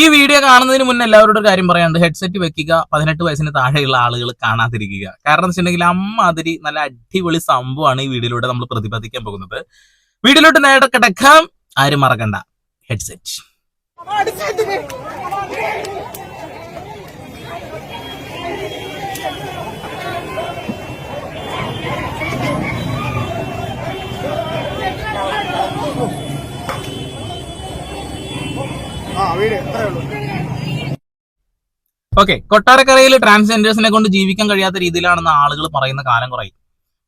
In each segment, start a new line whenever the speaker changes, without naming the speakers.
ഈ വീഡിയോ കാണുന്നതിന് മുന്നേ എല്ലാവരോടും ഒരു കാര്യം പറയാണ്ട് ഹെഡ്സെറ്റ് വെക്കുക പതിനെട്ട് വയസ്സിന് താഴെയുള്ള ആളുകൾ കാണാതിരിക്കുക. കാരണം എന്ന് വെച്ചിട്ടുണ്ടെങ്കിൽ അമ്മാതിരി നല്ല അടിപൊളി സംഭവമാണ് ഈ വീഡിയോയിലൂടെ നമ്മൾ പ്രതിപാദിക്കാൻ പോകുന്നത്. വീഡിയോയിലോട്ട് നേടക്കിടക്കാം കിടക്കാം. ആരും മറക്കണ്ട. ഹെഡ്സെറ്റ്
ആ വീട് അത്രേ ഉള്ളൂ
ഓക്കെ കൊട്ടാരക്കരയിൽ ട്രാൻസ്ജെൻഡേഴ്സിനെ കൊണ്ട് ജീവിക്കാൻ കഴിയാത്ത രീതിയിലാണെന്ന് ആളുകൾ പറയുന്ന കാലം കുറയും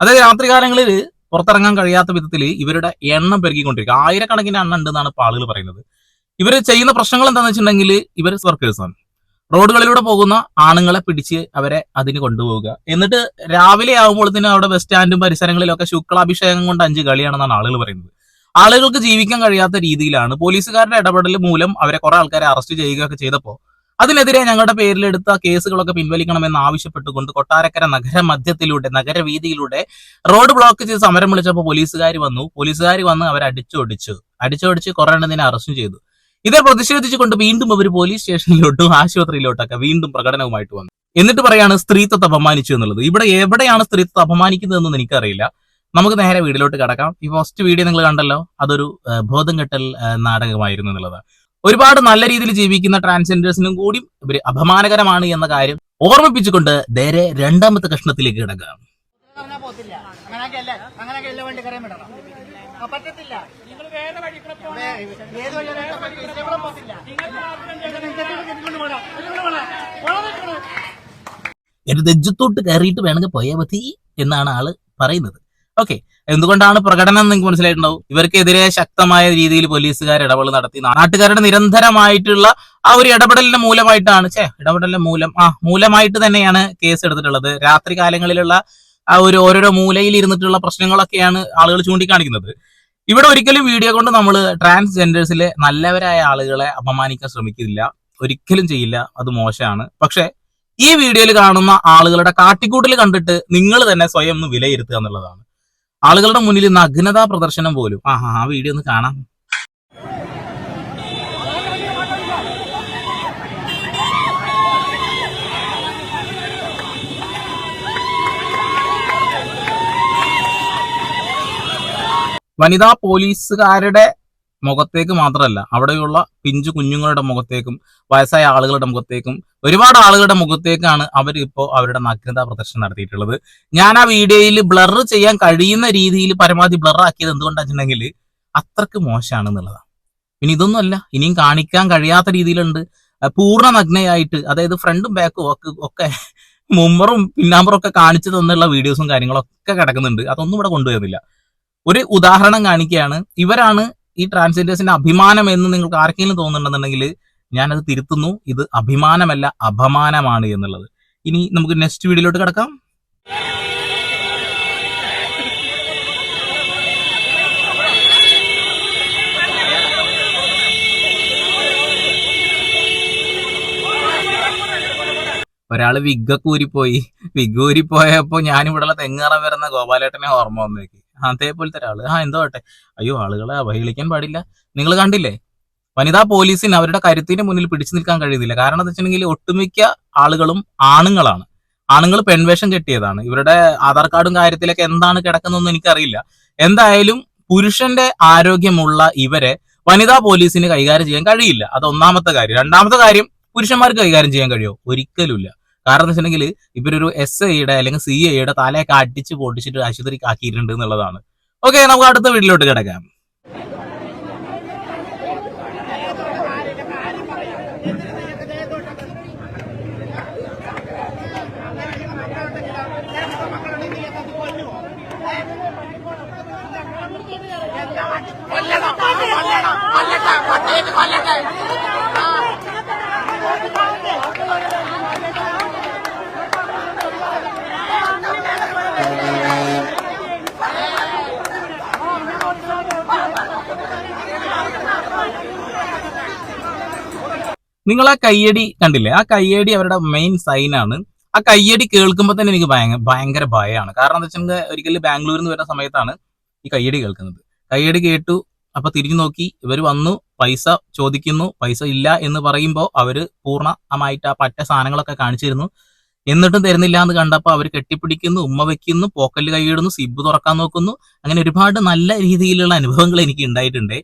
അതായത് രാത്രി കാലങ്ങളിൽ പുറത്തിറങ്ങാൻ കഴിയാത്ത വിധത്തിൽ ഇവരുടെ എണ്ണം പെരുകിക്കൊണ്ടിരിക്കുക ആയിരക്കണക്കിന് എണ്ണം ഉണ്ടെന്നാണ് ഇപ്പോൾ ആളുകൾ പറയുന്നത്. ഇവർ ചെയ്യുന്ന പ്രശ്നങ്ങൾ എന്താണെന്ന് വെച്ചിട്ടുണ്ടെങ്കിൽ ഇവർ വർക്കേഴ്സാണ് റോഡുകളിലൂടെ പോകുന്ന ആണുങ്ങളെ പിടിച്ച് അവരെ അതിന് കൊണ്ടുപോവുക. എന്നിട്ട് രാവിലെ ആകുമ്പോഴത്തേനും അവിടെ ബസ് സ്റ്റാൻഡും പരിസരങ്ങളിലൊക്കെ ശുക്ലാഭിഷേകം കൊണ്ട് അഞ്ച് കളിയാണെന്നാണ് ആളുകൾ പറയുന്നത്. ആളുകൾക്ക് ജീവിക്കാൻ കഴിയാത്ത രീതിയിലാണ് പോലീസുകാരുടെ ഇടപെടൽ മൂലം അവരെ കുറെ ആൾക്കാരെ അറസ്റ്റ് ചെയ്യുകയൊക്കെ ചെയ്തപ്പോൾ അതിനെതിരെ ഞങ്ങളുടെ പേരിലെടുത്ത കേസുകളൊക്കെ പിൻവലിക്കണമെന്ന് ആവശ്യപ്പെട്ടുകൊണ്ട് കൊട്ടാരക്കര നഗര മധ്യത്തിലൂടെ നഗരവീതിയിലൂടെ റോഡ് ബ്ലോക്ക് ചെയ്ത് സമരം വിളിച്ചപ്പോൾ പോലീസുകാർ വന്നു. പോലീസുകാർ വന്ന് അവരെ അടിച്ചൊടിച്ചു. അടിച്ചൊടിച്ച് കുറെ എണ്ണത്തിനെ അറസ്റ്റ് ചെയ്തു. ഇതേ പ്രതിഷേധിച്ചുകൊണ്ട് വീണ്ടും അവർ പോലീസ് സ്റ്റേഷനിലോട്ടും ആശുപത്രിയിലോട്ടൊക്കെ വീണ്ടും പ്രകടനവുമായിട്ട് വന്നു. എന്നിട്ട് പറയാണ് സ്ത്രീത്വത്തെ അപമാനിച്ചു എന്നുള്ളത്. ഇവിടെ എവിടെയാണ് സ്ത്രീത്വത്തെ അപമാനിക്കുന്നതെന്ന് എനിക്കറിയില്ല. നമുക്ക് നേരെ വീഡിയോയിലോട്ട് കടക്കാം. ഈ ഫസ്റ്റ് വീഡിയോ നിങ്ങൾ കണ്ടല്ലോ അതൊരു ബോധം കെട്ടൽ നാടകമായിരുന്നു എന്നുള്ളത്. ഒരുപാട് നല്ല രീതിയിൽ ജീവിക്കുന്ന ട്രാൻസ്ജെൻഡേഴ്സിനും കൂടി ഇവർ അപമാനകരമാണ് എന്ന കാര്യം ഓർമ്മിപ്പിച്ചുകൊണ്ട് നേരെ രണ്ടാമത്തെ കഷ്ണത്തിലേക്ക് കിടക്കാം
അങ്ങനെ പോത്തില്ല. അങ്ങനെയൊക്കെ അല്ല? അങ്ങനെയൊക്കെ എല്ലാ വണ്ടി കറിയാൻ ആ, പറ്റത്തില്ല. വേ- ഏത്.
എന്റെ നെജ്ജത്തോട്ട് കയറിയിട്ട് വേണമെങ്കിൽ പോയാൽ മതി എന്നാണ് ആൾ പറയുന്നത്. ഓക്കെ എന്തുകൊണ്ടാണ് പ്രകടനം എന്ന് നിങ്ങൾക്ക് മനസ്സിലായിട്ടുണ്ടാവും? ഇവർക്കെതിരെ ശക്തമായ രീതിയിൽ പോലീസുകാർ ഇടപെടൽ നടത്തി. നാട്ടുകാരുടെ നിരന്തരമായിട്ടുള്ള ആ ഒരു ഇടപെടലിന്റെ മൂലമായിട്ടാണ് ചേ ഇടപെടലിന്റെ മൂലം ആ മൂലമായിട്ട് തന്നെയാണ് കേസ് എടുത്തിട്ടുള്ളത് രാത്രി കാലങ്ങളിലുള്ള ആ ഒരു ഓരോരോ മൂലയിൽ ഇരുന്നിട്ടുള്ള പ്രശ്നങ്ങളൊക്കെയാണ് ആളുകൾ ചൂണ്ടിക്കാണിക്കുന്നത്. ഇവിടെ ഒരിക്കലും വീഡിയോ കൊണ്ട് നമ്മൾ ട്രാൻസ്ജെൻഡേഴ്സിലെ നല്ലവരായ ആളുകളെ അപമാനിക്കാൻ ശ്രമിക്കില്ല. ഒരിക്കലും ചെയ്യില്ല. അത് മോശമാണ്. പക്ഷെ ഈ വീഡിയോയിൽ കാണുന്ന ആളുകളുടെ കാട്ടിക്കൂട്ടിൽ കണ്ടിട്ട് നിങ്ങൾ തന്നെ സ്വയം ഒന്ന് വിലയിരുത്തുക എന്നുള്ളതാണ്. ആളുകളുടെ മുന്നിൽ നഗ്നതാ പ്രദർശനം പോലും. ആ ആ വീഡിയോ ഒന്ന് കാണാം. വനിതാ പോലീസുകാരുടെ മുഖത്തേക്ക് മാത്രമല്ല അവിടെയുള്ള പിഞ്ചു കുഞ്ഞുങ്ങളുടെ മുഖത്തേക്കും വയസ്സായ ആളുകളുടെ മുഖത്തേക്കും ഒരുപാട് ആളുകളുടെ മുഖത്തേക്കാണ് അവർ ഇപ്പോൾ അവരുടെ നഗ്നതാ പ്രദർശനം നടത്തിയിട്ടുള്ളത്. ഞാൻ ആ വീഡിയോയിൽ ബ്ലർ ചെയ്യാൻ കഴിയുന്ന രീതിയിൽ പരമാവധി ബ്ലർ ആക്കിയത് വെച്ചിട്ടുണ്ടെങ്കിൽ അത്രയ്ക്ക് മോശമാണ് എന്നുള്ളതാണ് പിന്നെ ഇതൊന്നും അല്ല ഇനിയും കാണിക്കാൻ കഴിയാത്ത രീതിയിലുണ്ട്. പൂർണ നഗ്നയായിട്ട് അതായത് ഫ്രണ്ടും ബാക്കും ഒക്കെ ഒക്കെ മുമ്പറും പിന്നാമ്പറും ഒക്കെ കാണിച്ചു തന്നുള്ള വീഡിയോസും കാര്യങ്ങളൊക്കെ കിടക്കുന്നുണ്ട്. അതൊന്നും ഇവിടെ കൊണ്ടുവരുന്നില്ല ഒരു ഉദാഹരണം കാണിക്കുകയാണ്. ഇവരാണ് ഈ ട്രാൻസ്ജെൻഡേഴ്സിന്റെ അഭിമാനം എന്ന് നിങ്ങൾക്ക് ആർക്കെങ്കിലും തോന്നുന്നുണ്ടെന്നുണ്ടെങ്കിൽ ഞാനത് തിരുത്തുന്നു. ഇത് അഭിമാനമല്ല അപമാനമാണ് എന്നുള്ളത്. ഇനി നമുക്ക് നെക്സ്റ്റ് വീഡിയോയിലോട്ട് കിടക്കാം. ഒരാൾ വിഗ്ഗൊക്കെ ഊരിപ്പോയി. വിഗ് ഊരിപ്പോയപ്പോ ഞാനിവിടെയുള്ള തെങ്ങേറാൻ വരുന്ന ഗോപാലേട്ടനെ ഓർമ്മ വന്നേക്ക്. അതേപോലത്തെ ഒരാൾ. ആ എന്തോ ആട്ടെ അയ്യോ ആളുകളെ അവഹേളിക്കാൻ പാടില്ല. നിങ്ങൾ കണ്ടില്ലേ? വനിതാ പോലീസിന് അവരുടെ കരുത്തിന് മുന്നിൽ പിടിച്ചു നിൽക്കാൻ കഴിയുന്നില്ല. കാരണം എന്താ വെച്ചിട്ടുണ്ടെങ്കിൽ ഒട്ടുമിക്ക ആളുകളും ആണുങ്ങളാണ്. ആണുങ്ങൾ പെൺവേഷം കെട്ടിയതാണ്. ഇവരുടെ ആധാർ കാർഡും കാര്യത്തിലൊക്കെ എന്താണ് കിടക്കുന്നതെന്ന് എനിക്കറിയില്ല. എന്തായാലും പുരുഷന്റെ ആരോഗ്യമുള്ള ഇവരെ വനിതാ പോലീസിന് കൈകാര്യം ചെയ്യാൻ കഴിയില്ല. അത് ഒന്നാമത്തെ കാര്യം. രണ്ടാമത്തെ കാര്യം പുരുഷന്മാർക്ക് കൈകാര്യം ചെയ്യാൻ കഴിയുമോ ഒരിക്കലുമില്ല. കാരണം എന്ന് വെച്ചിട്ടുണ്ടെങ്കിൽ ഇവരൊരു എസ് ഐയുടെ അല്ലെങ്കിൽ സി ഐയുടെ തലയൊക്കെ അടിച്ച് പൊട്ടിച്ചിട്ട് ആശുപത്രി ആക്കിയിട്ടുണ്ട് എന്നുള്ളതാണ്. ഓക്കെ നമുക്ക് അടുത്ത വീട്ടിലോട്ട് കിടക്കാം. നിങ്ങൾ ആ കയ്യടി കണ്ടില്ലേ? ആ കയ്യടി അവരുടെ മെയിൻ സൈൻ ആണ്. ആ കയ്യടി കേൾക്കുമ്പോൾ തന്നെ എനിക്ക് ഭയങ്കര ഭയമാണ് കാരണം എന്താ വെച്ചിട്ടുണ്ടെങ്കിൽ ഒരിക്കലും ബാംഗ്ലൂരിൽ നിന്ന് വരുന്ന സമയത്താണ് ഈ കയ്യടി കേൾക്കുന്നത്. കയ്യടി കേട്ടു അപ്പൊ തിരിഞ്ഞു നോക്കി ഇവർ വന്നു പൈസ ചോദിക്കുന്നു പൈസ ഇല്ല എന്ന് പറയുമ്പോൾ അവർ പൂർണമായിട്ട് ആ പറ്റ സാധനങ്ങളൊക്കെ കാണിച്ചിരുന്നു. എന്നിട്ടും തരുന്നില്ല എന്ന് കണ്ടപ്പോൾ അവർ കെട്ടിപ്പിടിക്കുന്നു ഉമ്മ വെക്കുന്നു പോക്കൽ കൈയിടുന്നു സിബ് തുറക്കാൻ നോക്കുന്നു. അങ്ങനെ ഒരുപാട് നല്ല രീതിയിലുള്ള അനുഭവങ്ങൾ എനിക്ക് ഉണ്ടായിട്ടുണ്ട്.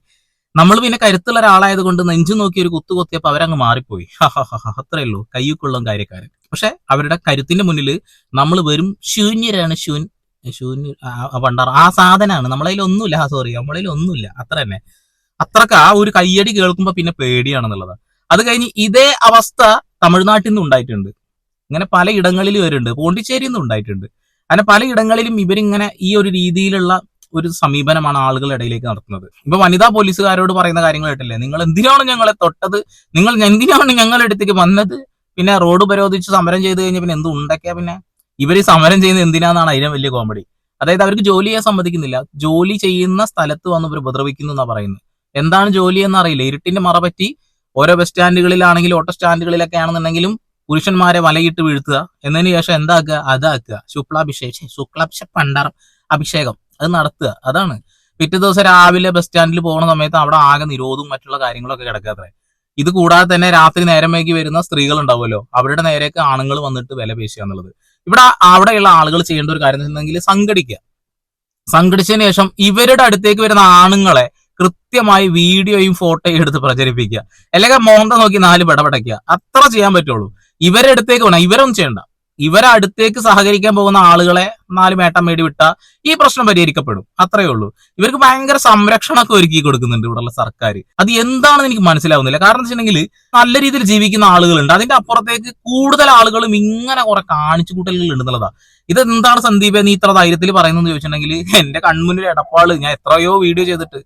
നമ്മൾ പിന്നെ കരുത്തുള്ള ഒരാളായത് കൊണ്ട് നെഞ്ചു നോക്കി ഒരു കുത്തു കൊത്തിയപ്പോൾ അവരങ്ങ് മാറിപ്പോയി. അത്രേ ഉള്ളൂ. കയ്യുക്കൊള്ളും കാര്യക്കാരൻ. പക്ഷെ അവരുടെ കരുത്തിന്റെ മുന്നിൽ നമ്മൾ വെറും ശൂന്യരാണ് ശൂൻ ശൂന്യ ആ, പണ്ടാറ ആ സാധനമാണ് നമ്മളതിൽ ഒന്നുമില്ല. സോറി നമ്മളതിൽ ഒന്നുമില്ല. അത്ര തന്നെ. അത്രയ്ക്ക് ആ ഒരു കയ്യടി കേൾക്കുമ്പോൾ പിന്നെ പേടിയാണെന്നുള്ളത് അത് കഴിഞ്ഞ് ഇതേ അവസ്ഥ തമിഴ്നാട്ടിൽ നിന്ന് ഉണ്ടായിട്ടുണ്ട്. ഇങ്ങനെ പല ഇടങ്ങളിലും വരുന്നുണ്ട്. പോണ്ടിച്ചേരിയിൽ നിന്ന് ഉണ്ടായിട്ടുണ്ട്. അങ്ങനെ പല ഇടങ്ങളിലും ഇവരിങ്ങനെ ഈ ഒരു രീതിയിലുള്ള ഒരു സമീപനമാണ് ആളുകളുടെ ഇടയിലേക്ക് നടത്തുന്നത്. ഇപ്പൊ വനിതാ പോലീസുകാരോട് പറയുന്ന കാര്യങ്ങൾ കേട്ടില്ലേ? നിങ്ങൾ എന്തിനാണ് ഞങ്ങളെ തൊട്ടത്? നിങ്ങൾ എന്തിനാണ് ഞങ്ങളുടെ അടുത്തേക്ക് വന്നത്? പിന്നെ റോഡ് ഉപരോധിച്ച് സമരം ചെയ്ത് കഴിഞ്ഞാൽ പിന്നെ എന്ത് പിന്നെ? ഇവർ സമരം ചെയ്യുന്നത് എന്തിനാന്നാണ് അതിനെ വലിയ കോമഡി. അതായത് അവർക്ക് ജോലി ചെയ്യാൻ സമ്മതിക്കുന്നില്ല. ജോലി ചെയ്യുന്ന സ്ഥലത്ത് വന്ന് ഇവർ ഉപദ്രവിക്കുന്നു എന്നാ പറയുന്നത്. എന്താണ് ജോലി എന്ന് അറിയില്ല ഇരുട്ടിന്റെ മറ പറ്റി ഓരോ ബസ് സ്റ്റാൻഡുകളിലാണെങ്കിലും ഓട്ടോ സ്റ്റാൻഡുകളിലൊക്കെ ആണെന്നുണ്ടെങ്കിലും പുരുഷന്മാരെ വലയിട്ട് വീഴ്ത്തുക. എന്നതിന് ശേഷം എന്താക്കുക? അതാക്കുക. ശുക്ലാഭിഷേകം. ശുക്ലാഭിഷ പണ്ടാർ അഭിഷേകം. അത് നടത്തുക. അതാണ്. പിറ്റേ ദിവസം രാവിലെ ബസ് സ്റ്റാൻഡിൽ പോകുന്ന സമയത്ത് അവിടെ ആകെ നിരോധവും മറ്റുള്ള കാര്യങ്ങളൊക്കെ കിടക്കാത്ര ഇത് കൂടാതെ തന്നെ രാത്രി നേരം വൈകി വരുന്ന സ്ത്രീകൾ ഉണ്ടാവുമല്ലോ. അവരുടെ നേരേക്ക് ആണുങ്ങൾ വന്നിട്ട് വില പേശുക എന്നുള്ളത്. ഇവിടെ അവിടെയുള്ള ആളുകൾ ചെയ്യേണ്ട ഒരു കാര്യം എന്നുണ്ടെങ്കിൽ സംഘടിക്കുക. സംഘടിച്ചതിന് ശേഷം ഇവരുടെ അടുത്തേക്ക് വരുന്ന ആണുങ്ങളെ കൃത്യമായി വീഡിയോയും ഫോട്ടോയും എടുത്ത് പ്രചരിപ്പിക്കുക. അല്ലെങ്കിൽ മോന്ത നോക്കി നാല് പടപടയ്ക്കുക. അത്ര ചെയ്യാൻ പറ്റുള്ളൂ. ഇവരെ അടുത്തേക്ക് വേണം. ഇവരൊന്നും ചെയ്യണ്ട. ഇവരെ അടുത്തേക്ക് സഹകരിക്കാൻ പോകുന്ന ആളുകളെ നാല് മേട്ടം മേടി വിട്ട ഈ പ്രശ്നം പരിഹരിക്കപ്പെടും. അത്രയേ ഉള്ളൂ. ഇവർക്ക് ഭയങ്കര സംരക്ഷണമൊക്കെ ഒരുക്കി കൊടുക്കുന്നുണ്ട് ഇവിടെയുള്ള സർക്കാർ. അത് എന്താണെന്ന് എനിക്ക് മനസ്സിലാവുന്നില്ല. കാരണം വെച്ചിട്ടുണ്ടെങ്കിൽ നല്ല രീതിയിൽ ജീവിക്കുന്ന ആളുകളുണ്ട്. അതിന്റെ അപ്പുറത്തേക്ക് കൂടുതൽ ആളുകളും ഇങ്ങനെ കുറെ കാണിച്ചു കൂട്ടലുകൾ ഉണ്ടെന്നുള്ളതാ ഇത് എന്താണ് സന്ദീപ് നീ ഇത്ര ധൈര്യത്തിൽ പറയുന്നതെന്ന് ചോദിച്ചിട്ടുണ്ടെങ്കിൽ എന്റെ കൺമുന്നിൽ എടപ്പാൾ ഞാൻ എത്രയോ വീഡിയോ ചെയ്തിട്ട്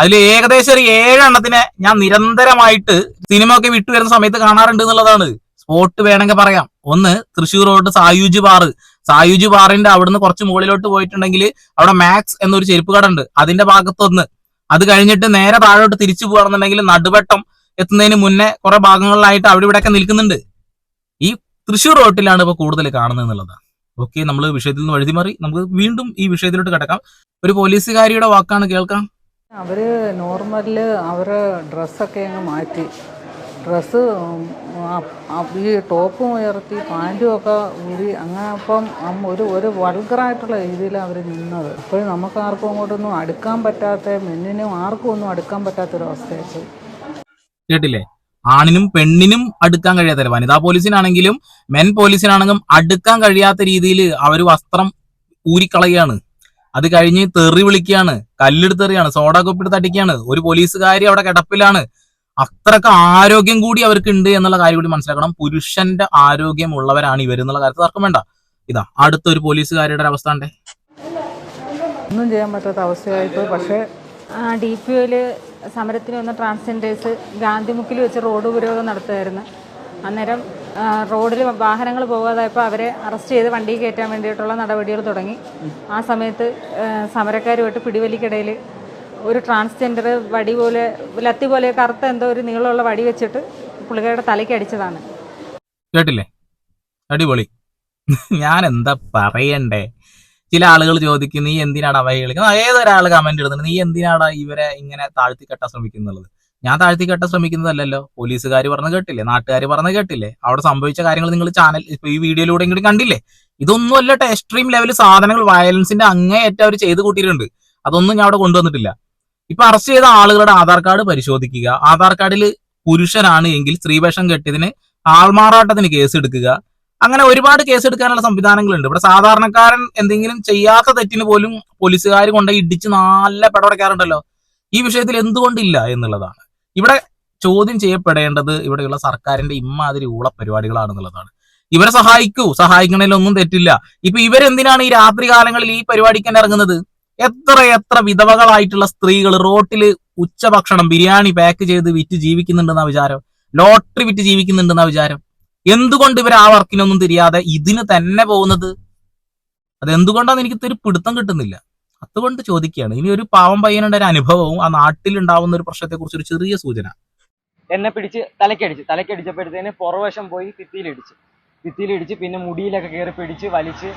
അതിൽ ഏകദേശം ഒരു ഏഴെണ്ണത്തിനെ ഞാൻ നിരന്തരമായിട്ട് സിനിമ ഒക്കെ വിട്ടുവരുന്ന സമയത്ത് കാണാറുണ്ട് എന്നുള്ളതാണ്. സ്പോട്ട് വേണമെങ്കിൽ പറയാം. ഒന്ന് തൃശ്ശൂർ റോഡ് സായുജ് ബാറ്. സായുജ് ബാറിന്റെ അവിടുന്ന് കുറച്ച് മുകളിലോട്ട് പോയിട്ടുണ്ടെങ്കിൽ അവിടെ മാക്സ് എന്നൊരു ചെരുപ്പ് കട ഉണ്ട്. അതിന്റെ ഭാഗത്തൊന്ന്. അത് കഴിഞ്ഞിട്ട് നേരെ താഴോട്ട് തിരിച്ചു പോകുകയാണെന്നുണ്ടെങ്കിൽ നടുവട്ടം എത്തുന്നതിന് മുന്നേ കുറെ ഭാഗങ്ങളിലായിട്ട് അവിടെ ഇവിടെയൊക്കെ നിൽക്കുന്നുണ്ട്. ഈ തൃശ്ശൂർ റോട്ടിലാണ് ഇപ്പൊ കൂടുതൽ കാണുന്നത് എന്നുള്ളതാണ് ഓക്കെ നമ്മൾ വിഷയത്തിൽ നിന്ന് വഴുതിമാറി നമുക്ക് വീണ്ടും ഈ വിഷയത്തിലോട്ട് കിടക്കാം. ഒരു പോലീസുകാരിയുടെ വാക്കാണ് കേൾക്കാം.
അവർ നോർമലിൽ അവർ ഡ്രസ്സൊക്കെ അങ്ങ് മാറ്റി. ഡ്രസ്സ് ഈ ടോപ്പും ഉയർത്തി പാന്റും ഒക്കെ ഊരി അങ്ങനെ അപ്പം ഒരു ഒരു വൾഗറായിട്ടുള്ള രീതിയിൽ അവർ നിന്നത്. ഇപ്പോഴും നമുക്ക് ആർക്കും അങ്ങോട്ടൊന്നും അടുക്കാൻ പറ്റാത്ത മെന്നിനും ആർക്കും ഒന്നും അടുക്കാൻ പറ്റാത്തൊരവസ്ഥയായി
കേട്ടില്ലേ? ആണിനും പെണ്ണിനും അടുക്കാൻ കഴിയാത്ത വനിതാ. പോലീസിനാണെങ്കിലും മെൻ പോലീസിനാണെങ്കിലും അടുക്കാൻ കഴിയാത്ത രീതിയിൽ അവർ വസ്ത്രം ഊരിക്കളയാണ്. അത് കഴിഞ്ഞ് തെറി വിളിക്കുകയാണ് കല്ലെടുത്തെറിയാണ് സോഡാ കുപ്പിട്ട് തട്ടിക്കുകയാണ്. ഒരു പോലീസുകാരി അവിടെ കിടപ്പിലാണ്. അത്രയ്ക്ക് ആരോഗ്യം കൂടി അവർക്ക് ഉണ്ട് എന്നുള്ള കാര്യം കൂടി മനസ്സിലാക്കണം. പുരുഷന്റെ ആരോഗ്യം ഉള്ളവരാണ് ഇവർ എന്നുള്ള കാര്യത്തിൽ തർക്കം വേണ്ട. ഇതാ അടുത്തൊരു ഒരു അവസ്ഥ ഉണ്ടേ
ഒന്നും ചെയ്യാൻ പറ്റാത്ത അവസ്ഥയായിപ്പോയി. പക്ഷേ
ഡി പി ഒയിൽ സമരത്തിന് വന്ന ട്രാൻസ്ജെൻഡേഴ്സ് ഗാന്ധിമുക്കിൽ വെച്ച് റോഡ് ഉപരോധം നടത്തുമായിരുന്നു അന്നേരം റോഡിൽ വാഹനങ്ങൾ പോകാതായപ്പോൾ അവരെ അറസ്റ്റ് ചെയ്ത് വണ്ടി കയറ്റാൻ വേണ്ടിയിട്ടുള്ള നടപടികൾ തുടങ്ങി. ആ സമയത്ത് സമരക്കാരുമായിട്ട് പിടിവലിക്കിടയിൽ ഒരു ട്രാൻസ്ജെൻഡർ വടി പോലെ ലത്തി പോലെ കറുത്ത എന്തോ ഒരു നീളമുള്ള വടി വെച്ചിട്ട് പുള്ളിക്കാരുടെ തലയ്ക്ക് അടിച്ചതാണ്.
കേട്ടില്ലേ? അടിപൊളി. ഞാൻ എന്താ പറയണ്ടേ? ചില ആളുകൾ ചോദിക്കും നീ എന്തിനാണ് അവഹേളിക്കുന്നത് ഏതൊരാൾ കമന്റ് ഇടുന്നുണ്ട് നീ എന്തിനാണ് ഇവരെ ഇങ്ങനെ താഴ്ത്തി കെട്ടാൻ ശ്രമിക്കുന്നുള്ളത് ഞാൻ താഴ്ത്തി കെട്ടാൻ ശ്രമിക്കുന്നതല്ലല്ലോ. പോലീസുകാർ പറഞ്ഞ് കേട്ടില്ലേ? നാട്ടുകാർ പറഞ്ഞ് കേട്ടില്ലേ? അവിടെ സംഭവിച്ച കാര്യങ്ങൾ നിങ്ങൾ ചാനൽ ഇപ്പൊ ഈ വീഡിയോയിലൂടെ എങ്കിലും കണ്ടില്ലേ? ഇതൊന്നും അല്ല എക്സ്ട്രീം ലെവൽ സാധനങ്ങൾ വയലൻസിന്റെ അങ്ങേയറ്റം അവർ ചെയ്ത് കൂട്ടിയിട്ടുണ്ട്. അതൊന്നും ഞാൻ അവിടെ കൊണ്ടുവന്നിട്ടില്ല. ഇപ്പൊ അറസ്റ്റ് ചെയ്ത ആളുകളുടെ ആധാർ കാർഡ് പരിശോധിക്കുക. ആധാർ കാർഡിൽ പുരുഷനാണ് എങ്കിൽ സ്ത്രീവേഷം കെട്ടിയതിന് ആൾമാറാട്ടത്തിന് കേസ് എടുക്കുക. അങ്ങനെ ഒരുപാട് കേസ് എടുക്കാനുള്ള സംവിധാനങ്ങളുണ്ട്. ഇവിടെ സാധാരണക്കാരൻ എന്തെങ്കിലും ചെയ്യാത്ത തെറ്റിന് പോലും പോലീസുകാർ കൊണ്ട് ഇടിച്ച് നല്ല പടവടക്കാറുണ്ടല്ലോ ഈ വിഷയത്തിൽ എന്തുകൊണ്ടില്ല എന്നുള്ളതാണ്. ഇവിടെ ചോദ്യം ചെയ്യപ്പെടേണ്ടത് ഇവിടെയുള്ള സർക്കാരിന്റെ ഇമ്മാതിരി ഊള പരിപാടികളാണെന്നുള്ളതാണ്. ഇവരെ സഹായിക്കൂ. സഹായിക്കണതിലൊന്നും തെറ്റില്ല. ഇപ്പൊ ഇവരെന്തിനാണ് ഈ രാത്രി കാലങ്ങളിൽ ഈ പരിപാടിക്ക് തന്നെ ഇറങ്ങുന്നത്? എത്ര എത്ര വിധവകളായിട്ടുള്ള സ്ത്രീകൾ റോട്ടിൽ ഉച്ചഭക്ഷണം ബിരിയാണി പാക്ക് ചെയ്ത് വിറ്റ് ജീവിക്കുന്നുണ്ടെന്ന വിചാരം. ലോട്ടറി വിറ്റ് ജീവിക്കുന്നുണ്ടെന്ന വിചാരം. എന്തുകൊണ്ട് ഇവർ ആ വർക്കിനൊന്നും തിരിയാതെ ഇതിന് തന്നെ പോകുന്നത്? അത് എന്തുകൊണ്ടാന്ന് എനിക്ക് ഒരു പിടുത്തം കിട്ടുന്നില്ല. അതുകൊണ്ട് ചോദിക്കുകയാണ്. ഇനി ഒരു പാവം പയ്യനുടെ ഒരു അനുഭവവും ആ നാട്ടിൽ ഉണ്ടാവുന്ന ഒരു പ്രശ്നത്തെ കുറിച്ച് ഒരു ചെറിയ സൂചന.
എന്നെ പിടിച്ച് തലക്കടിച്ച് തലക്കടിച്ചപ്പോഴത്തേന് പുറവശം പോയി ഭിത്തിയിലിടിച്ച്. ഭിത്തിയിലിടിച്ച് പിന്നെ മുടിയിലൊക്കെ കയറി പിടിച്ച് വലിച്ച്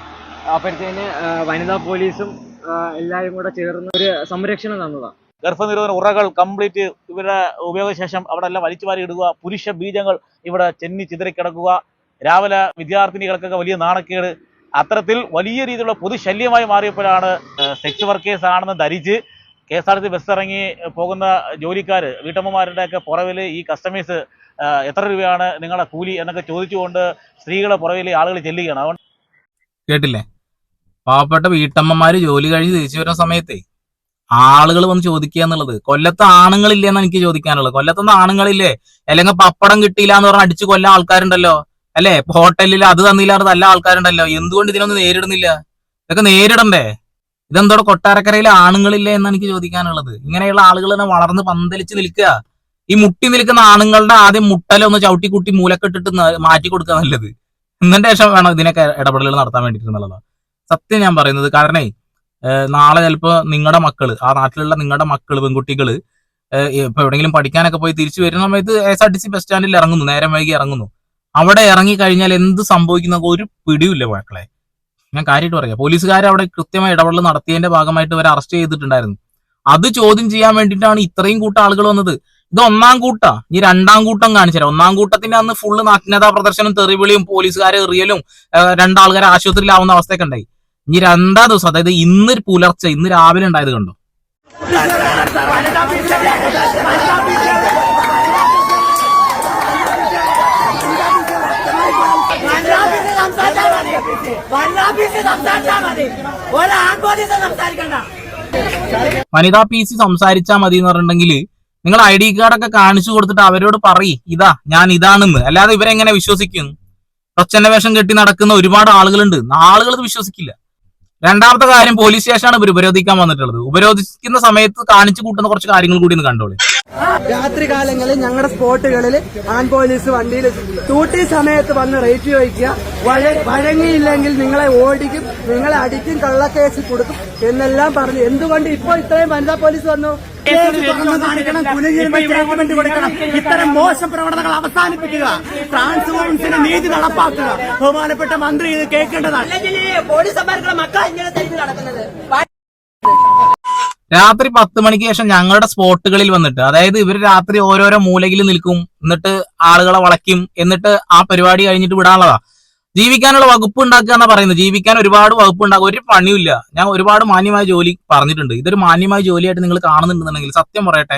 അപ്പോഴത്തേന് വനിതാ പോലീസും എല്ലാവരും കൂടെ ചേർന്ന് ഒരു സംരക്ഷണം തന്നതാണ്
ഗർഭനിരോധന ഉറകൾ കംപ്ലീറ്റ് ഇവരുടെ ഉപയോഗശേഷം അവിടെ എല്ലാം വലിച്ചു വാരി ഇടുക പുരുഷ ബീജങ്ങൾ ഇവിടെ ചെന്നി ചിതറിക്കിടക്കുക രാവിലെ വിദ്യാർത്ഥിനികൾക്കൊക്കെ വലിയ നാണക്കേട്. അത്തരത്തിൽ വലിയ രീതിയിലുള്ള പൊതുശല്യമായി മാറിയപ്പോഴാണ് സെക്സ് വർക്കേഴ്സ് ആണെന്ന് ധരിച്ച് K S R T bus ഇറങ്ങി പോകുന്ന ജോലിക്കാർ വീട്ടമ്മമാരുടെയൊക്കെ പുറവിൽ ഈ കസ്റ്റമേഴ്സ് എത്ര രൂപയാണ് നിങ്ങളുടെ കൂലി എന്നൊക്കെ ചോദിച്ചുകൊണ്ട് സ്ത്രീകളെ പുറകിലെ ആളുകൾ ചെല്ലുകയാണ്. അതുകൊണ്ട്
കേട്ടില്ലേ? പാവപ്പെട്ട വീട്ടമ്മമാര് ജോലി കഴിഞ്ഞ് തിരിച്ചു വരുന്ന സമയത്തേ ആളുകൾ വന്ന് ചോദിക്കുക എന്നുള്ളത്. കൊല്ലത്ത് ആണുങ്ങളില്ലേ എന്ന് എനിക്ക് ചോദിക്കാനുള്ളത്. കൊല്ലത്തുനിന്ന് ആണുങ്ങളില്ലേ? അല്ലെങ്കിൽ പപ്പടം കിട്ടിയില്ല എന്ന് പറഞ്ഞാൽ അടിച്ചു കൊല്ലം ആൾക്കാരുണ്ടല്ലോ? അല്ലെ? ഹോട്ടലിൽ അത് തന്നില്ലാതെ നല്ല ആൾക്കാരുണ്ടല്ലോ? എന്തുകൊണ്ട് ഇതിനൊന്നും നേരിടുന്നില്ല? ഇതൊക്കെ നേരിടണ്ടേ? ഇതെന്തോടെ കൊട്ടാരക്കരയിലെ ആണുങ്ങളില്ലേ എന്നാണ് എനിക്ക് ചോദിക്കാനുള്ളത്. ഇങ്ങനെയുള്ള ആളുകൾ തന്നെ വളർന്ന് പന്തലിച്ച് നിൽക്കുക. ഈ മുട്ടി നിൽക്കുന്ന ആണുങ്ങളുടെ ആദ്യം മുട്ടലൊന്ന് ചവിട്ടി കുട്ടി മൂലക്കെട്ടിട്ട് മാറ്റി കൊടുക്കുക നല്ലത്. എന്നതിന്റെ ശേഷം വേണം ഇതിനൊക്കെ ഇടപെടലുകൾ നടത്താൻ വേണ്ടിയിട്ട് എന്നുള്ളതാണ് സത്യം ഞാൻ പറയുന്നത് കാരണേ നാളെ ചിലപ്പോ നിങ്ങളുടെ മക്കൾ ആ നാട്ടിലുള്ള നിങ്ങളുടെ മക്കൾ പെൺകുട്ടികൾ ഇപ്പൊ എവിടെയെങ്കിലും പഠിക്കാനൊക്കെ പോയി തിരിച്ചു വരുന്ന സമയത്ത് S R T C bus സ്റ്റാൻഡിൽ ഇറങ്ങുന്നു നേരം വൈകി ഇറങ്ങുന്നു. അവിടെ ഇറങ്ങി കഴിഞ്ഞാൽ എന്ത് സംഭവിക്കുന്ന ഒരു പിടിയില്ല മക്കളെ. ഞാൻ കാര്യമായിട്ട് പറയാം. പോലീസുകാർ അവിടെ കൃത്യമായി ഇടപെടൽ നടത്തിയതിന്റെ ഭാഗമായിട്ട് ഇവരെ അറസ്റ്റ് ചെയ്തിട്ടുണ്ടായിരുന്നു. അത് ചോദ്യം ചെയ്യാൻ വേണ്ടിയിട്ടാണ് ഇത്രയും കൂട്ടം ആളുകൾ വന്നത്. ഇത് ഒന്നാം കൂട്ടാ. ഈ രണ്ടാം കൂട്ടം കാണിച്ചുതരാം ഒന്നാം കൂട്ടത്തിന്റെ അന്ന് ഫുള്ള് നഗ്നതാ പ്രദർശനം? തെറിവിളിയും പോലീസുകാരെ എറിയലും രണ്ടാൾക്കാരെ ആശുപത്രിയിലാവുന്ന അവസ്ഥയൊക്കെ ഉണ്ടായി. ഇനി രണ്ടാം ദിവസം അതായത് ഇന്ന് പുലർച്ചെ ഇന്ന് രാവിലെ ഉണ്ടായത് കണ്ടോ? വനിതാ പി സി സംസാരിച്ചാൽ മതി. എന്ന് പറഞ്ഞിട്ടുണ്ടെങ്കിൽ നിങ്ങൾ ഐ ഡി കാർഡൊക്കെ കാണിച്ചു കൊടുത്തിട്ട് അവരോട് പറയും ഇതാ ഞാൻ ഇതാണെന്ന്. അല്ലാതെ ഇവരെങ്ങനെ വിശ്വസിക്കും? പ്രച്ഛന്ന വേഷം കെട്ടി നടക്കുന്ന ഒരുപാട് ആളുകളുണ്ട്. ആളുകൾ ഇത് വിശ്വസിക്കില്ല. രണ്ടാമത്തെ കാര്യം പോലീസ് സ്റ്റേഷനാണ് ഇവർ ഉപരോധിക്കാൻ വന്നിട്ടുള്ളത്. ഉപരോധിക്കുന്ന സമയത്ത് കാണിച്ചു കൂട്ടുന്ന കുറച്ച് കാര്യങ്ങൾ കൂടി ഒന്ന് കണ്ടോളെ.
രാത്രി കാലങ്ങളിൽ ഞങ്ങളുടെ സ്പോട്ടുകളിൽ ആൺ പോലീസ് വണ്ടിയിൽ ഡ്യൂട്ടി സമയത്ത് വന്ന് റേറ്റ് ചോദിക്കുക. വഴ- വഴങ്ങിയില്ലെങ്കിൽ നിങ്ങളെ ഓടിക്കും നിങ്ങളെ അടിക്കും കള്ളക്കേസ് കൊടുക്കും എന്നെല്ലാം പറഞ്ഞു. എന്തുകൊണ്ട് ഇപ്പൊ ഇത്രയും വനിതാ പോലീസ് വന്നു? കാണിക്കണം കൊടുക്കണം. ഇത്തരം മോശം പ്രവണതകൾ അവസാനിപ്പിക്കുക. ട്രാൻസ്ഫോമൻസിന് നീതി നടപ്പാക്കുക. ബഹുമാനപ്പെട്ട മന്ത്രി ഇത് കേൾക്കേണ്ടതാണ്.
പോലീസന്മാർക്കുള്ള മക്കളാണ് ഇങ്ങനെ തിരിഞ്ഞു നടക്കുന്നത്.
രാത്രി പത്ത് മണിക്ക് ശേഷം ഞങ്ങളുടെ സ്പോട്ടുകളിൽ വന്നിട്ട് അതായത് ഇവർ രാത്രി ഓരോരോ മൂലയിൽ നിൽക്കും എന്നിട്ട് ആളുകളെ വളയ്ക്കും എന്നിട്ട് ആ പരിപാടി കഴിഞ്ഞിട്ട് വിടാനുള്ളതാ. ജീവിക്കാനുള്ള വകുപ്പ് ഉണ്ടാക്കുക എന്നാ പറയുന്നത്. ജീവിക്കാൻ ഒരുപാട് വകുപ്പ് ഉണ്ടാക്കുക ഒരു പണിയില്ല ഞാൻ ഒരുപാട് മാന്യമായ ജോലി പറഞ്ഞിട്ടുണ്ട്. ഇതൊരു മാന്യമായ ജോലിയായിട്ട് നിങ്ങൾ കാണുന്നുണ്ടെന്നുണ്ടെങ്കിൽ സത്യം പറയട്ടെ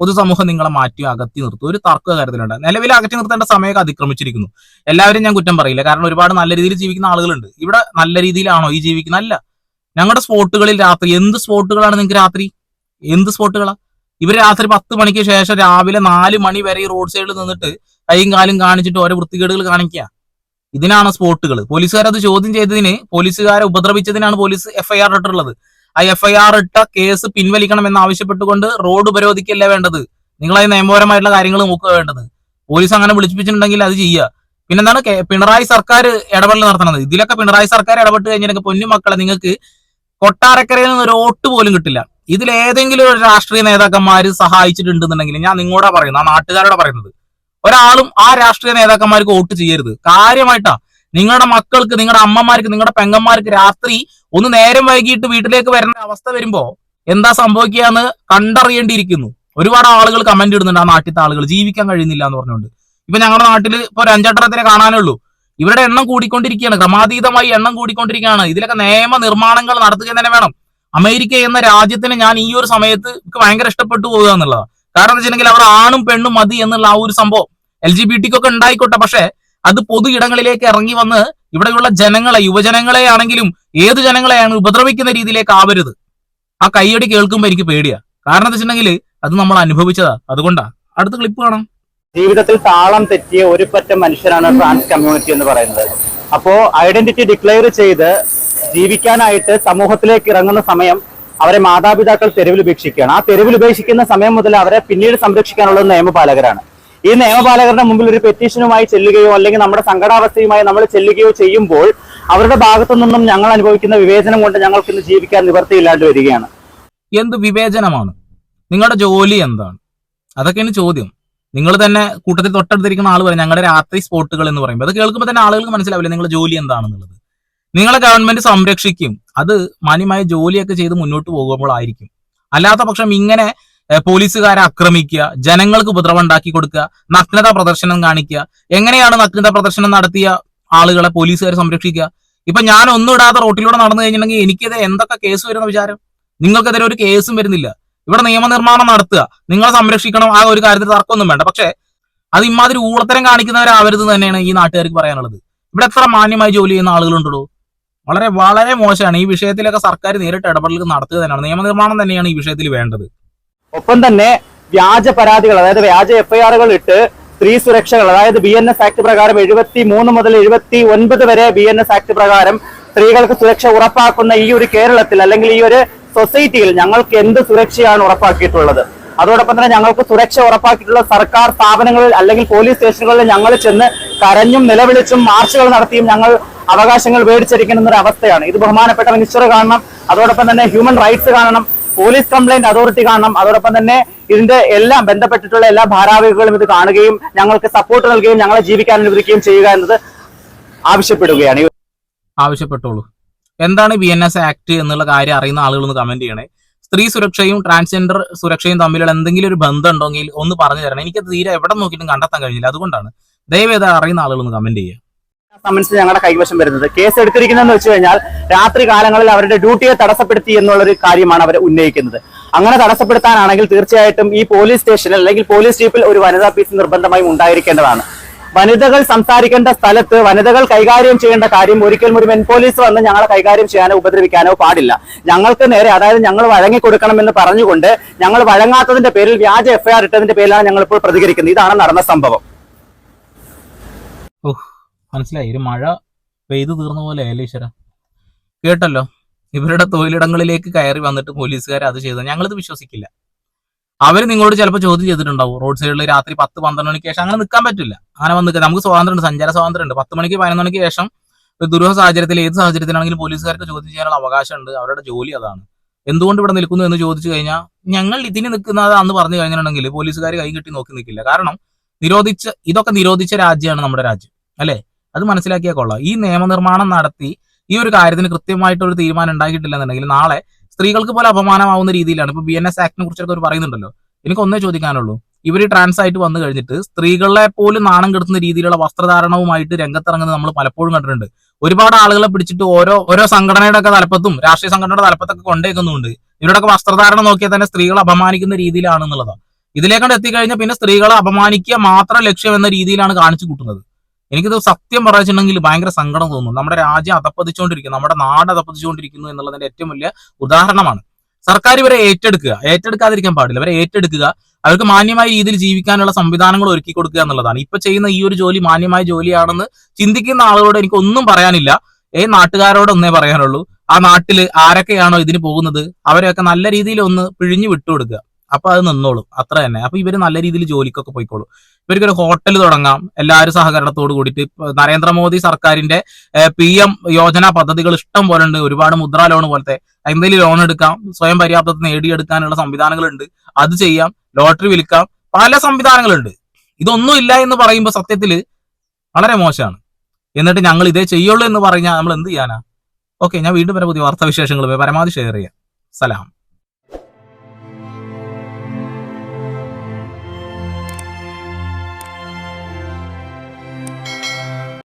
പൊതുസമൂഹം നിങ്ങളെ മാറ്റി അകറ്റി നിർത്തും. ഒരു തർക്ക കാര്യത്തിലുണ്ട് നിലവിൽ അകറ്റി നിർത്തേണ്ട സമയമൊക്കെ അതിക്രമിച്ചിരിക്കുന്നു. എല്ലാവരും ഞാൻ കുറ്റം പറയില്ല. കാരണം ഒരുപാട് നല്ല രീതിയിൽ ജീവിക്കുന്ന ആളുകളുണ്ട്. ഇവിടെ നല്ല രീതിയിലാണോ ഈ ജീവിക്കുന്നത് അല്ല. ഞങ്ങളുടെ സ്പോട്ടുകളിൽ രാത്രി എന്ത് സ്പോട്ടുകളാണ് നിങ്ങൾക്ക് രാത്രി? എന്ത് സ്പോട്ടുകളാ? ഇവർ രാത്രി പത്ത് മണിക്ക് ശേഷം രാവിലെ നാല് മണി വരെ ഈ റോഡ് സൈഡിൽ നിന്നിട്ട് കൈയും കാലും കാണിച്ചിട്ട് ഓരോ വൃത്തികേടുകൾ കാണിക്കുക ഇതിനാണ് സ്പോട്ടുകൾ പോലീസുകാർ അത് ചോദ്യം ചെയ്തതിന് പോലീസുകാരെ ഉപദ്രവിച്ചതിനാണ് പോലീസ് എഫ്ഐആർ ഇട്ടിട്ടുള്ളത്. ആ എഫ്ഐആർ ഇട്ട കേസ് പിൻവലിക്കണം എന്ന് ആവശ്യപ്പെട്ടുകൊണ്ട് റോഡ് ഉപരോധിക്കല്ല വേണ്ടത്? നിങ്ങൾ അത് നിയമപരമായിട്ടുള്ള കാര്യങ്ങൾ നോക്കുക വേണ്ടത്. പോലീസ് അങ്ങനെ വിളിച്ചിപ്പിച്ചിട്ടുണ്ടെങ്കിൽ അത് ചെയ്യുക പിന്നെന്താണ് പിണറായി സർക്കാർ ഇടപെടൽ നടത്തണത്. ഇതിലൊക്കെ പിണറായി സർക്കാർ ഇടപെട്ട് കഴിഞ്ഞിട്ടുണ്ടെങ്കിൽ പൊന്നു മക്കളെ നിങ്ങൾക്ക് കൊട്ടാരക്കരയിൽ നിന്ന് ഒരു വോട്ട് പോലും കിട്ടില്ല. ഇതിൽ ഏതെങ്കിലും ഒരു രാഷ്ട്രീയ നേതാക്കന്മാര് സഹായിച്ചിട്ടുണ്ടെന്നുണ്ടെങ്കിൽ ഞാൻ നിങ്ങളോടാ പറയുന്നത് ആ നാട്ടുകാരോടാ പറയുന്നത്. ഒരാളും ആ രാഷ്ട്രീയ നേതാക്കന്മാർക്ക് വോട്ട് ചെയ്യരുത്. കാര്യമായിട്ടാ നിങ്ങളുടെ മക്കൾക്ക് നിങ്ങളുടെ അമ്മമാർക്ക് നിങ്ങളുടെ പെങ്ങന്മാർക്ക് രാത്രി ഒന്ന് നേരം വൈകിട്ട് വീട്ടിലേക്ക് വരുന്ന അവസ്ഥ വരുമ്പോ എന്താ സംഭവിക്കുക എന്ന് കണ്ടറിയേണ്ടിയിരിക്കുന്നു. ഒരുപാട് ആളുകൾ കമന്റ് ഇടുന്നുണ്ട് ആ നാട്ടിലത്തെ ആളുകൾ ജീവിക്കാൻ കഴിയുന്നില്ല എന്ന് പറഞ്ഞുകൊണ്ട്. ഇപ്പൊ ഞങ്ങളുടെ നാട്ടിൽ ഇപ്പൊ ഒരു അഞ്ചെട്ടരത്തിനെ കാണാനേ ഉള്ളൂ. ഇവരുടെ എണ്ണം കൂടിക്കൊണ്ടിരിക്കുകയാണ്. ക്രമാതീതമായി എണ്ണം കൂടിക്കൊണ്ടിരിക്കുകയാണ്. ഇതിലൊക്കെ നിയമ നിർമ്മാണങ്ങൾ നടത്തുക തന്നെ വേണം. അമേരിക്ക എന്ന രാജ്യത്തിന് ഞാൻ ഈ ഒരു സമയത്ത് ഭയങ്കര ഇഷ്ടപ്പെട്ടു പോകുക എന്നുള്ളതാണ്. കാരണം എന്താ വെച്ചിട്ടുണ്ടെങ്കിൽ അവർ ആണും പെണ്ണും മതി എന്നുള്ള ആ ഒരു സംഭവം എൽ ജി ബി ടിക്കൊക്കെ ഉണ്ടായിക്കോട്ടെ. പക്ഷെ അത് പൊതു ഇടങ്ങളിലേക്ക് ഇറങ്ങി വന്ന് ഇവിടെയുള്ള ജനങ്ങളെ യുവജനങ്ങളെ ആണെങ്കിലും ഏത് ജനങ്ങളെയാണ് ഉപദ്രവിക്കുന്ന രീതിയിലേക്ക് ആവരുത്. ആ കയ്യടി കേൾക്കുമ്പോൾ എനിക്ക് പേടിയാ. കാരണം എന്താ വെച്ചിട്ടുണ്ടെങ്കിൽ അത് നമ്മൾ അനുഭവിച്ചതാ. അതുകൊണ്ടാ. അടുത്ത ക്ലിപ്പ് കാണാം.
ജീവിതത്തിൽ താളം തെറ്റിയ ഒരു പറ്റം മനുഷ്യരാണ് ട്രാൻസ് കമ്മ്യൂണിറ്റി എന്ന് പറയുന്നത്. അപ്പോ ഐഡന്റിറ്റി ഡിക്ലെയർ ചെയ്ത് ജീവിക്കാനായിട്ട് സമൂഹത്തിലേക്ക് ഇറങ്ങുന്ന സമയം അവരെ മാതാപിതാക്കൾ തെരുവിൽ ഉപേക്ഷിക്കുകയാണ്. ആ തെരുവിൽ ഉപേക്ഷിക്കുന്ന സമയം മുതൽ അവരെ പിന്നീട് സംരക്ഷിക്കാനുള്ളത് നിയമപാലകരാണ്. ഈ നിയമപാലകരുടെ മുമ്പിൽ ഒരു പെറ്റീഷനുമായി ചെല്ലുകയോ അല്ലെങ്കിൽ നമ്മുടെ സങ്കടാവസ്ഥയുമായി നമ്മൾ ചെല്ലുകയോ ചെയ്യുമ്പോൾ അവരുടെ ഭാഗത്തു നിന്നും ഞങ്ങൾ അനുഭവിക്കുന്ന വിവേചനം കൊണ്ട് ഞങ്ങൾക്ക് ഇന്ന് ജീവിക്കാൻ നിവർത്തിയില്ലാണ്ട് വരികയാണ്.
എന്ത് വിവേചനമാണ്? നിങ്ങളുടെ ജോലി എന്താണ്? അതൊക്കെയാണ് ചോദ്യം. നിങ്ങൾ തന്നെ കൂട്ടത്തിൽ തൊട്ടടുത്തിരിക്കുന്ന ആൾ പറയും ഞങ്ങളുടെ രാത്രി സ്പോട്ടുകൾ എന്ന് പറയുമ്പോൾ അത് കേൾക്കുമ്പോൾ തന്നെ ആളുകൾക്ക് മനസ്സിലാവില്ല നിങ്ങളുടെ ജോലി എന്താണെന്നുള്ളത്. നിങ്ങളെ ഗവൺമെന്റ് സംരക്ഷിക്കും. അത് മാന്യമായ ജോലിയൊക്കെ ചെയ്ത് മുന്നോട്ട് പോകുമ്പോഴായിരിക്കും അല്ലാത്ത പക്ഷം ഇങ്ങനെ പോലീസുകാരെ ആക്രമിക്കുക ജനങ്ങൾക്ക് ഉപദ്രവം ഉണ്ടാക്കി കൊടുക്കുക നഗ്നത പ്രദർശനം കാണിക്കുക എങ്ങനെയാണ് നഗ്നത പ്രദർശനം നടത്തിയ ആളുകളെ പോലീസുകാരെ സംരക്ഷിക്കുക? ഇപ്പൊ ഞാൻ ഒന്നും ഇടാതെ റോട്ടിലൂടെ നടന്നു കഴിഞ്ഞിട്ടുണ്ടെങ്കിൽ എനിക്കത് എന്തൊക്കെ കേസ് വരുന്ന വിചാരം? നിങ്ങൾക്കെതിരെ ഒരു കേസും വരുന്നില്ല. ഇവിടെ നിയമനിർമ്മാണം നടത്തുക. നിങ്ങളെ സംരക്ഷിക്കണം. ആ ഒരു കാര്യത്തിൽ തർക്കമൊന്നും വേണ്ട. പക്ഷേ അത് ഇമാതിരി ഊളത്തരം കാണിക്കുന്നവരാവരുത് തന്നെയാണ് ഈ നാട്ടുകാർക്ക് പറയാനുള്ളത്. ഇവിടെ എത്ര മാന്യമായി ജോലി ചെയ്യുന്ന ആളുകളുണ്ടോ വളരെ വളരെ മോശമാണ്. ഈ വിഷയത്തിലൊക്കെ സർക്കാർ നേരിട്ട് ഇടപെടലുകൾ നടത്തുക തന്നെയാണ്. നിയമനിർമ്മാണം തന്നെയാണ് ഈ വിഷയത്തിൽ വേണ്ടത്.
ഒപ്പം തന്നെ വ്യാജ പരാതികൾ അതായത് വ്യാജ എഫ്ഐആറുകൾ ഇട്ട് സ്ത്രീ സുരക്ഷകൾ അതായത് ബി എൻ എസ് ആക്ട് പ്രകാരം എഴുപത്തി മൂന്ന് മുതൽ എഴുപത്തി ഒൻപത് വരെ ബി എൻ എസ് ആക്ട് പ്രകാരം സ്ത്രീകൾക്ക് സുരക്ഷ ഉറപ്പാക്കുന്ന ഈ ഒരു കേരളത്തിൽ അല്ലെങ്കിൽ ഈ ഒരു സൊസൈറ്റിയിൽ ഞങ്ങൾക്ക് എന്ത് സുരക്ഷയാണ് ഉറപ്പാക്കിയിട്ടുള്ളത്? അതോടൊപ്പം തന്നെ ഞങ്ങൾക്ക് സുരക്ഷ ഉറപ്പാക്കിയിട്ടുള്ള സർക്കാർ സ്ഥാപനങ്ങളിൽ അല്ലെങ്കിൽ പോലീസ് സ്റ്റേഷനുകളിൽ ഞങ്ങൾ ചെന്ന് കരഞ്ഞും നിലവിളിച്ചും മാർച്ചുകൾ നടത്തിയും ഞങ്ങൾ അവകാശങ്ങൾ മേടിച്ചിരിക്കുന്ന ഒരു അവസ്ഥയാണ്. ഇത് ബഹുമാനപ്പെട്ട മിനിസ്റ്റർ കാണണം. അതോടൊപ്പം തന്നെ ഹ്യൂമൻ റൈറ്റ്സ് കാണണം. പോലീസ് കംപ്ലൈന്റ് അതോറിറ്റി കാണണം. അതോടൊപ്പം തന്നെ ഇതിന്റെ എല്ലാം ബന്ധപ്പെട്ടിട്ടുള്ള എല്ലാ ഭാരാവികളും ഇത് കാണുകയും ഞങ്ങൾക്ക് സപ്പോർട്ട് നൽകുകയും ഞങ്ങളെ ജീവിക്കാൻ അനുവദിക്കുകയും ചെയ്യുക എന്നത് ആവശ്യപ്പെടുകയാണ്.
ആവശ്യപ്പെട്ടോളൂ. എന്താണ് ബി എൻ എസ് ആക്ട് എന്നുള്ള കാര്യം അറിയുന്ന ആളുകൾ ഒന്ന് കമന്റ് ചെയ്യണേ. സ്ത്രീ സുരക്ഷയും ട്രാൻസ്ജെൻഡർ സുരക്ഷയും തമ്മിലുള്ള എന്തെങ്കിലും ഒരു ബന്ധം ഉണ്ടെങ്കിൽ ഒന്ന് പറഞ്ഞു തരണം. എനിക്ക് തീരെ എവിടെ നോക്കിയിട്ടും കണ്ടെത്താൻ കഴിഞ്ഞില്ല. അതുകൊണ്ടാണ്. ദയവേദ അറിയുന്ന ആളുകൾ ഒന്ന് കമന്റ് ചെയ്യുക
സമൻസ് ഞങ്ങളുടെ കൈവശം വരുന്നത്. കേസ് എടുത്തിരിക്കുന്നതെന്ന് വെച്ച് കഴിഞ്ഞാൽ രാത്രി കാലങ്ങളിൽ അവരുടെ ഡ്യൂട്ടിയെ തടസ്സപ്പെടുത്തി എന്നുള്ളൊരു കാര്യമാണ് അവർ ഉന്നയിക്കുന്നത്. അങ്ങനെ തടസ്സപ്പെടുത്താനാണെങ്കിൽ തീർച്ചയായിട്ടും ഈ പോലീസ് സ്റ്റേഷനിൽ അല്ലെങ്കിൽ പോലീസ് ജീപ്പിൽ ഒരു വനിതാ പീസ് നിർബന്ധമായും ഉണ്ടായിരിക്കേണ്ടതാണ്. വനിതകൾ സംസാരിക്കേണ്ട സ്ഥലത്ത് വനിതകൾ കൈകാര്യം ചെയ്യേണ്ട കാര്യം ഒരിക്കലും ഒരു മെൻ പോലീസ് വന്ന് ഞങ്ങളെ കൈകാര്യം ചെയ്യാനോ ഉപദ്രവിക്കാനോ പാടില്ല. ഞങ്ങൾക്ക് നേരെ അതായത് ഞങ്ങൾ വഴങ്ങി കൊടുക്കണമെന്ന് പറഞ്ഞുകൊണ്ട് ഞങ്ങൾ വഴങ്ങാത്തതിന്റെ പേരിൽ വ്യാജ എഫ്ഐആർ ഇട്ടതിന്റെ പേരിലാണ് ഞങ്ങൾ ഇപ്പോൾ പ്രതികരിക്കുന്നത്. ഇതാണ് നടന്ന സംഭവം.
മനസ്സിലായി. ഒരു മഴ പെയ്തു തീർന്ന പോലെ അല്ലേ കേട്ടല്ലോ. ഇവരുടെ തൊഴിലിടങ്ങളിലേക്ക് കയറി വന്നിട്ട് പോലീസുകാർ അത് ചെയ്തത് ഞങ്ങളിത് വിശ്വസിക്കില്ല. അവർ നിങ്ങളോട് ചിലപ്പോൾ ചോദ്യം ചെയ്തിട്ടുണ്ടാവും. റോഡ് സൈഡിൽ രാത്രി പത്ത് പന്ത്രണ്ട് മണിക്ക് ശേഷം അങ്ങനെ നിൽക്കാൻ പറ്റില്ല. അങ്ങനെ വന്ന് നമുക്ക് സ്വാതന്ത്ര്യമുണ്ട്. സഞ്ചാര സ്വാതന്ത്ര്യമുണ്ട്. പത്ത് മണിക്ക് പതിനൊന്ന് മണിക്ക് ശേഷം ഒരു ദുരൂഹ സാഹചര്യത്തിൽ ഏത് സാഹചര്യത്തിലാണെങ്കിലും പോലീസുകാർക്ക് ചോദ്യം ചെയ്യാനുള്ള അവകാശമുണ്ട്. അവരുടെ ജോലി അതാണ്. എന്തുകൊണ്ട് ഇവിടെ നിൽക്കുന്നു എന്ന് ചോദിച്ചു കഴിഞ്ഞാൽ ഞങ്ങൾ ഇതിന് നിൽക്കുന്നത് അന്ന് പറഞ്ഞു കഴിഞ്ഞിട്ടുണ്ടെങ്കിൽ പോലീസുകാർ കൈ കെട്ടി നോക്കി നിൽക്കില്ല. കാരണം നിരോധിച്ച ഇതൊക്കെ നിരോധിച്ച രാജ്യമാണ് നമ്മുടെ രാജ്യം. അല്ലേ? അത് മനസ്സിലാക്കിയാൽ കൊള്ളാം. ഈ നിയമനിർമ്മാണം നടത്തി ഈ ഒരു കാര്യത്തിന് കൃത്യമായിട്ട് ഒരു തീരുമാനം ഉണ്ടാക്കിയിട്ടില്ലെന്നുണ്ടെങ്കിൽ നാളെ സ്ത്രീകൾക്ക് പോലെ അപമാനമാവുന്ന രീതിയിലാണ്. ഇപ്പൊ ബി എൻ എസ് ആക്ടിനെ കുറിച്ചൊക്കെ അവർ പറയുന്നുണ്ടല്ലോ. എനിക്ക് ഒന്നേ ചോദിക്കാനുള്ളൂ. ഇവർ ട്രാൻസ് ആയിട്ട് വന്നു കഴിഞ്ഞിട്ട് സ്ത്രീകളെ പോലും നാണം കെടുത്തുന്ന രീതിയിലുള്ള വസ്ത്രധാരണവുമായിട്ട് രംഗത്തിറങ്ങുന്നത് നമ്മൾ പലപ്പോഴും കണ്ടിട്ടുണ്ട്. ഒരുപാട് ആളുകളെ പിടിച്ചിട്ട് ഓരോ ഓരോ സംഘടനയുടെ ഒക്കെ തലപ്പത്തും രാഷ്ട്രീയ സംഘടനയുടെ തലപ്പത്തൊക്കെ കൊണ്ടേക്കുന്നുണ്ട് ഇവരുടെയൊക്കെ വസ്ത്രധാരണം നോക്കിയാൽ തന്നെ സ്ത്രീകളെ അപമാനിക്കുന്ന രീതിയിലാണെന്നുള്ളതാണ്. ഇതിലേക്കൊണ്ട് എത്തിക്കഴിഞ്ഞാൽ പിന്നെ സ്ത്രീകളെ അപമാനിക്കുക മാത്രം ലക്ഷ്യം എന്ന രീതിയിലാണ് കാണിച്ചു കൂട്ടുന്നത്. എനിക്കിത് സത്യം പറഞ്ഞിട്ടുണ്ടെങ്കിൽ ഭയങ്കര സങ്കടം തോന്നുന്നു നമ്മുടെ രാജ്യം അതപ്പതിച്ചുകൊണ്ടിരിക്കുന്നു. നമ്മുടെ നാട് അതപ്പതിച്ചുകൊണ്ടിരിക്കുന്നു എന്നുള്ളതിന്റെ ഏറ്റവും വലിയ ഉദാഹരണമാണ്. സർക്കാർ ഇവരെ ഏറ്റെടുക്കുക. ഏറ്റെടുക്കാതിരിക്കാൻ പാടില്ല. ഇവരെ ഏറ്റെടുക്കുക. അവർക്ക് മാന്യമായ രീതിയിൽ ജീവിക്കാനുള്ള സംവിധാനങ്ങൾ ഒരുക്കി കൊടുക്കുക എന്നുള്ളതാണ്. ഇപ്പൊ ചെയ്യുന്ന ഈ ഒരു ജോലി മാന്യമായ ജോലിയാണെന്ന് ചിന്തിക്കുന്ന ആളുകളോട് എനിക്ക് ഒന്നും പറയാനില്ല. ഏ നാട്ടുകാരോട് ഒന്നേ പറയാനുള്ളൂ. ആ നാട്ടിൽ ആരൊക്കെയാണോ ഇതിന് പോകുന്നത്? അവരെയൊക്കെ നല്ല രീതിയിൽ ഒന്ന് പിഴിഞ്ഞു വിട്ടുകൊടുക്കുക. അപ്പൊ അത് നിന്നോളും. അത്ര തന്നെ. അപ്പൊ ഇവർ നല്ല രീതിയിൽ ജോലിക്കൊക്കെ പോയിക്കോളും. ഇവർക്കൊരു ഹോട്ടൽ തുടങ്ങാം. എല്ലാവരും സഹകരണത്തോട് കൂടിയിട്ട് നരേന്ദ്രമോദി സർക്കാരിന്റെ പി എം യോജന പദ്ധതികൾ ഇഷ്ടം പോലെ ഉണ്ട് ഒരുപാട് മുദ്രാ ലോൺ പോലത്തെ. എന്തെങ്കിലും ലോൺ എടുക്കാം. സ്വയം പര്യാപ്തത നേടിയെടുക്കാനുള്ള സംവിധാനങ്ങളുണ്ട്. അത് ചെയ്യാം. ലോട്ടറി വിൽക്കാം. പല സംവിധാനങ്ങളുണ്ട്. ഇതൊന്നും ഇല്ല എന്ന് പറയുമ്പോൾ സത്യത്തിൽ വളരെ മോശമാണ്. എന്നിട്ട് ഞങ്ങൾ ഇതേ ചെയ്യുള്ളൂ എന്ന് പറഞ്ഞാൽ നമ്മൾ എന്ത് ചെയ്യാനാ? ഓക്കെ ഞാൻ വീണ്ടും വരെ പുതിയ വാർത്താവിശേഷങ്ങൾ പരമാവധി ഷെയർ ചെയ്യാം. സലാം.